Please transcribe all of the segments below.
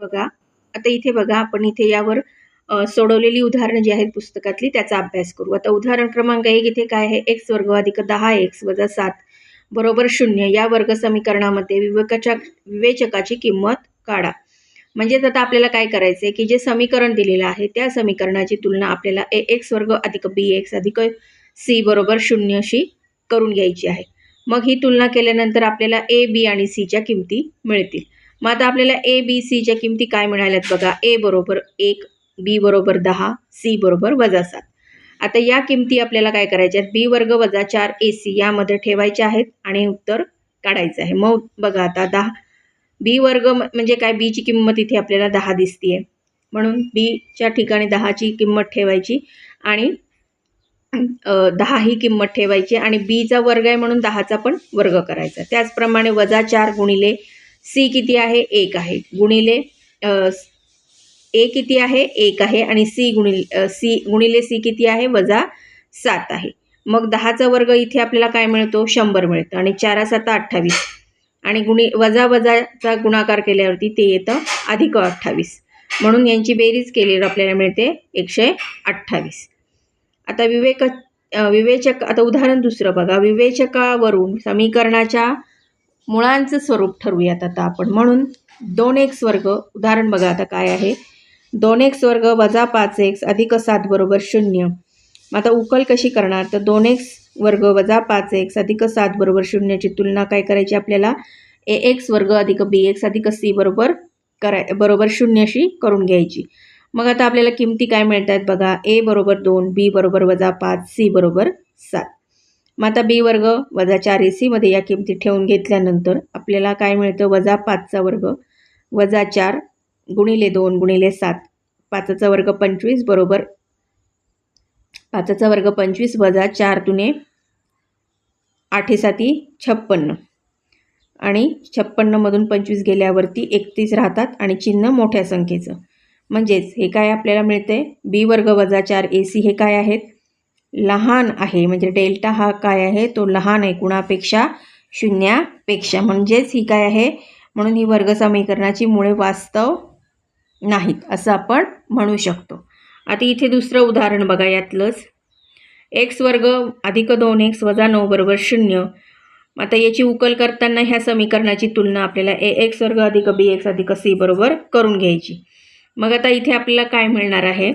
बघा. आता इथे बघा आपण इथे यावर सोडवलेली उदाहरणं जी आहेत पुस्तकातली त्याचा अभ्यास करू. आता उदाहरण क्रमांक एक इथे काय आहे? एक्स वर्ग अधिक दहा एक्स वजा सात? बरोबर शून्य. या वर्ग समीकरणामध्ये विवेकाच्या विवेचकाची किंमत काढा. म्हणजेच आता आपल्याला काय करायचं आहे की जे समीकरण दिलेलं आहे त्या समीकरणाची तुलना आपल्याला ए एक्स वर्ग अधिक बी एक्स अधिक सी बरोबर शून्य अशी करून घ्यायची आहे. मग ही तुलना केल्यानंतर आपल्याला ए बी आणि सीच्या किमती मिळतील. मग आता आपल्याला ए बी सीच्या किमती काय मिळाल्यात बघा? ए बरोबर एक बी बरोबर दहा सी बरोबर वजा सात. आता या किमती आपल्याला काय करायच्या आहेत? बी वर्ग वजा चार ए सी यामध्ये ठेवायच्या आहेत आणि उत्तर काढायचं आहे. मग बघा आता दहा. बी वर्ग म- म्हणजे काय? बीची किंमत इथे आपल्याला दहा दिसतीये. म्हणून बीच्या ठिकाणी दहाची किंमत ठेवायची आणि दहा ही किंमत ठेवायची आणि बीचा वर्ग आहे म्हणून दहाचा पण वर्ग करायचा. त्याचप्रमाणे वजा चार गुणिले सी किती आहे? एक आहे. गुणिले ए किती आहे? एक आहे. आणि सी गुणिले सी गुणिले सी किती आहे? वजा सात आहे. मग दहाचा वर्ग इथे आपल्याला काय मिळतो? शंभर मिळतं. आणि चारा सात अठ्ठावीस. आणि गुणि वजा वजाचा गुणाकार केल्यावरती ते येतं अधिक अठ्ठावीस. म्हणून यांची बेरीज केलेली आपल्याला मिळते एकशे अठ्ठावीस. आता विवेक विवेचक आता उदाहरण दुसरं बघा. विवेचकावरून समीकरणाच्या मुळांचं स्वरूप ठरवूयात आता आपण. म्हणून दोन एक्स वर्ग उदाहरण बघा आता काय आहे. दोन एक्स वर्ग वजा पाच एक्स अधिक सात बरोबर शून्य. मग आता उकल कशी करणार? तर दोन एक्स वर्ग वजा पाच एक्स अधिक सात बरोबर शून्याची तुलना काय करायची आपल्याला? ए एक्स वर्ग अधिक बी एक्स अधिक सी बरोबर कराय बरोबर शून्य अशी करून घ्यायची. मग आता आपल्याला किमती काय मिळत आहेत बघा? ए बरोबर दोन बी बरोबर वजा पाच सी बरोबर सात. मग आता बी वर्ग वजा चार ए सीमध्ये या किमती ठेवून घेतल्यानंतर आपल्याला काय मिळतं? वजा पाचचा वर्ग. वजा चार गुणिले दोन गुणिले सात. पाचचा वर्ग पंचवीस बरोबर. पाचचा वर्ग पंचवीस वजा चार तुने आठेसाती छप्पन्न. आणि छप्पन्नमधून पंचवीस गेल्यावरती एकतीस राहतात आणि चिन्ह मोठ्या संख्येचं. म्हणजेच हे काय आपल्याला मिळते बी वर्ग वजा चार ए सी हे काय आहेत? लहान आहे. म्हणजे डेल्टा हा काय आहे? तो लहान आहे. कुणापेक्षा? शून्यापेक्षा. म्हणजेच ही काय आहे? म्हणून ही वर्ग समीकरणाची मुळे वास्तव नाहीत असं आपण म्हणू शकतो. आता इथे दुसरं उदाहरण बघा यातलंच. एक्स वर्ग अधिक दोन एक्स वजा नऊ बरोबर शून्य. आता याची उकल करताना ह्या समीकरणाची तुलना आपल्याला ए एक्स वर्ग अधिक बी एक्स अधिक सी बरोबर करून घ्यायची. मग आता इथे आपल्याला काय मिळणार आहे?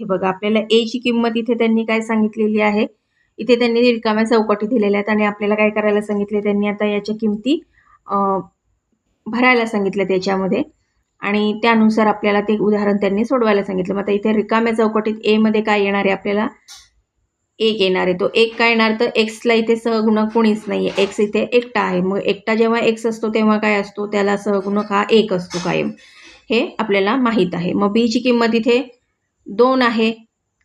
इथे बघा आपल्याला एची किंमत इथे त्यांनी काय सांगितलेली आहे? इथे त्यांनी रिकाम्या चौकटी दिलेल्या आहेत आणि आपल्याला काय करायला सांगितले? त्यांनी आता याच्या किमती भरायला सांगितलं त्याच्यामध्ये आणि त्यानुसार आपल्याला ते उदाहरण त्यांनी सोडवायला सांगितलं. मग आता इथे रिकाम्या चौकटीत एमध्ये काय येणार आहे आपल्याला? एक येणार आहे. तो एक काय येणार? तर एक्सला इथे सहगुणक कोणीच नाही आहे एक्स इथे एकटा आहे. मग एकटा जेव्हा एक्स असतो तेव्हा काय असतो? त्याला सहगुणक हा एक असतो कायम. हे आपल्याला माहीत आहे. मग बीची किंमत इथे दोन आहे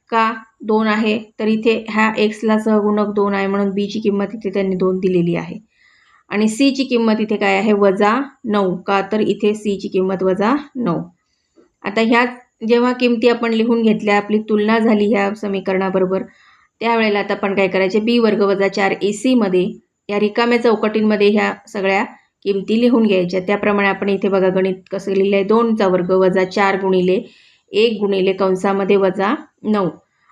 का? दोन आहे. तर इथे ह्या एक्सला सहगुणक दोन आहे म्हणून बीची किंमत इथे त्यांनी दोन दिलेली आहे. आणि सीची किंमत इथे काय आहे? वजा नऊ. का? तर इथे सीची किंमत वजा नऊ. आता ह्या जेव्हा किमती आपण लिहून घेतल्या आपली तुलना झाली ह्या समीकरणाबरोबर त्यावेळेला आता आपण काय करायचे? बी वर्ग वजा चार ए सीमध्ये या रिकाम्या चौकटींमध्ये ह्या सगळ्या किमती लिहून घ्यायच्या. त्याप्रमाणे आपण इथे बघा गणित कसं लिहिलं आहे दोनचा वर्ग वजा चार गुणिले एक गुणिले कंसामध्ये वजा नऊ.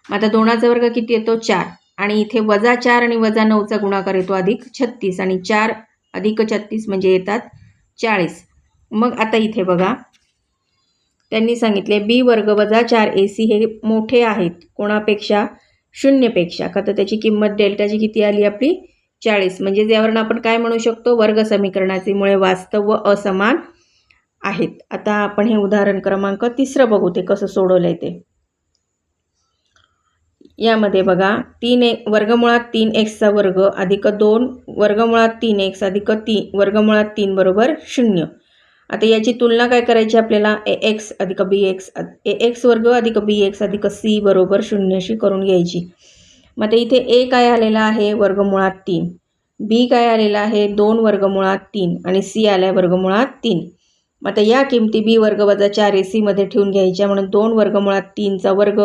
मग आता दोनाचा वर्ग किती येतो? चार. आणि इथे वजा चार आणि वजा नऊचा गुणाकार येतो अधिक छत्तीस. आणि चार अधिक छत्तीस म्हणजे येतात चाळीस. मग आता इथे बघा. त्यांनी सांगितले बी वर्ग वजा चार ए सी हे मोठे आहेत. कोणापेक्षा? शून्यपेक्षा. का तर त्याची किंमत डेल्टाची किती आली आपली? चाळीस. म्हणजे यावरून आपण काय म्हणू शकतो? वर्ग समीकरणाचे मुळे वास्तव व असमान आहेत. आता आपण हे उदाहरण क्रमांक तिसरं बघू ते कसं सोडवलं आहे ते. यामध्ये बघा तीन एक वर्गमुळात तीन एक्सचा वर्ग अधिक दोन वर्गमुळात तीन एक्स अधिक ती वर्गमुळात तीन बरोबर शून्य. आता याची तुलना काय करायची आपल्याला? ए एक्स अधिक बी एक्स ए एक्स वर्ग अधिक बी एक्स अधिक सी बरोबर शून्यशी करून घ्यायची. मग आता इथे ए काय आलेला आहे? वर्गमुळात तीन. बी काय आलेला आहे? दोन वर्गमुळात तीन आणि सी आल्या वर्गमुळात तीन. मग आता या किमती बी वर्ग वजा चार ए सीमध्ये ठेवून घ्यायच्या. म्हणून दोन वर्गमुळात तीनचा वर्ग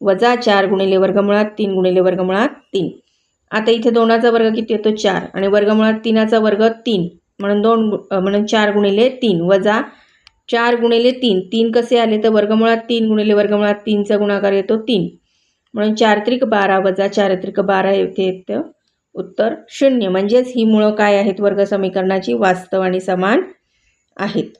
वजा चार गुणिले वर्गमुळात तीन गुणिले वर्गमुळात तीन. आता इथे दोनाचा वर्ग किती येतो? चार. आणि वर्गमुळात तीनाचा वर्ग तीन. म्हणून दोन गु म्हणून चार गुणिले तीन वजा चार गुणिले तीन. तीन कसे आले? तर वर्गमुळात तीन गुणिले वर्गमुळात तीनचा गुणाकार येतो तीन. म्हणून चार त्रिक बारा वजा चार त्रिक बारा येथे येतं उत्तर शून्य. म्हणजेच ही मुळं काय आहेत? वर्ग समीकरणाची वास्तव आणि समान आहेत.